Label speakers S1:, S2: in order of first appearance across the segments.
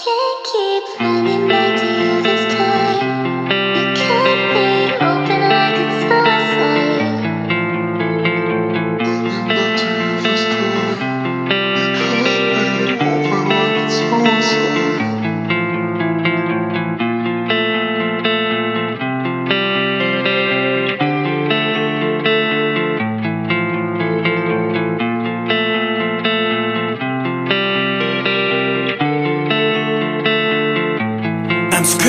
S1: take it from me.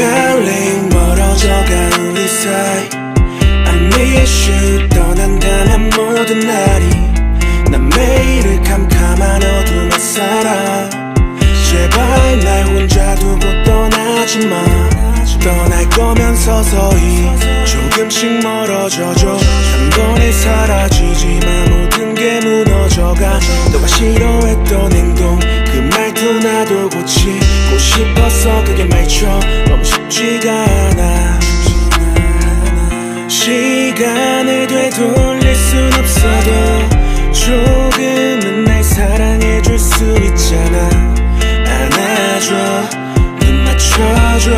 S2: Spiraling 멀어져가 우리 사이. I miss you. 떠난다면 모든 날이 난 매일을 캄캄한 어둠에 살아 제발 날 혼자 두고 떠나지 마. 떠날 거면 서서히 조금씩 멀어져줘. 한 번에 사라지지만 모든 게 싶었어. 그게 말처 너무 쉽지가 않아. 시간을 되돌릴 순 없어도 조금은 날 사랑해줄 수 있잖아. 안아줘 눈 맞춰줘.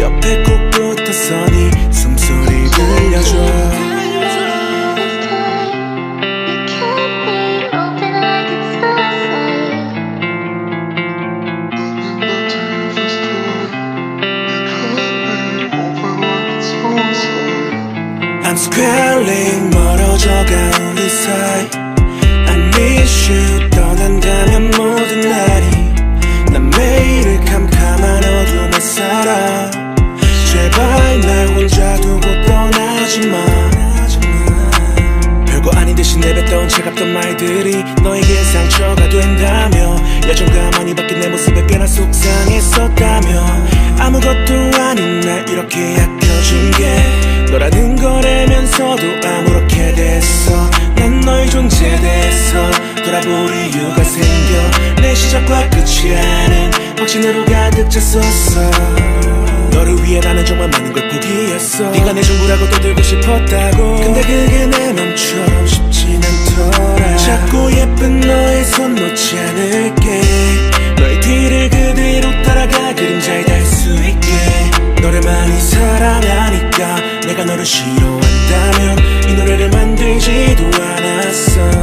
S2: 옆에 꼭 붙어서 네 숨소리 들려줘 I'm spiraling 멀어져가 우리 사이. I miss you. 떠난다면 모든 날이 난 매일을 캄캄한 어둠에 살아 제발 날 혼자 두고 떠나지 마. 별거 아닌 듯이 내뱉던 차갑던 말들이 너에게 상처가 된다며. 예전 가만히 바뀐 내 모습에 꽤나 속상했었다며. 아무것도 아닌 바라볼 이유가 생겨 내 시작과 끝이라는 확신으로 가득 찼었어. 너를 위해 나는 정말 많은 걸 포기했어. 네가 내 전부라고 떠들고 싶었다고. 근데 그게 내 맘처럼 쉽진 않더라. 작고 예쁜 너의 손 놓지 않을게. 너의 뒤를 그대로 따라가 그림자에 닿을 수 있게. 너를 많이 사랑하니까 내가 너를 싫어한다면 이 노래를 만들지도 않았어.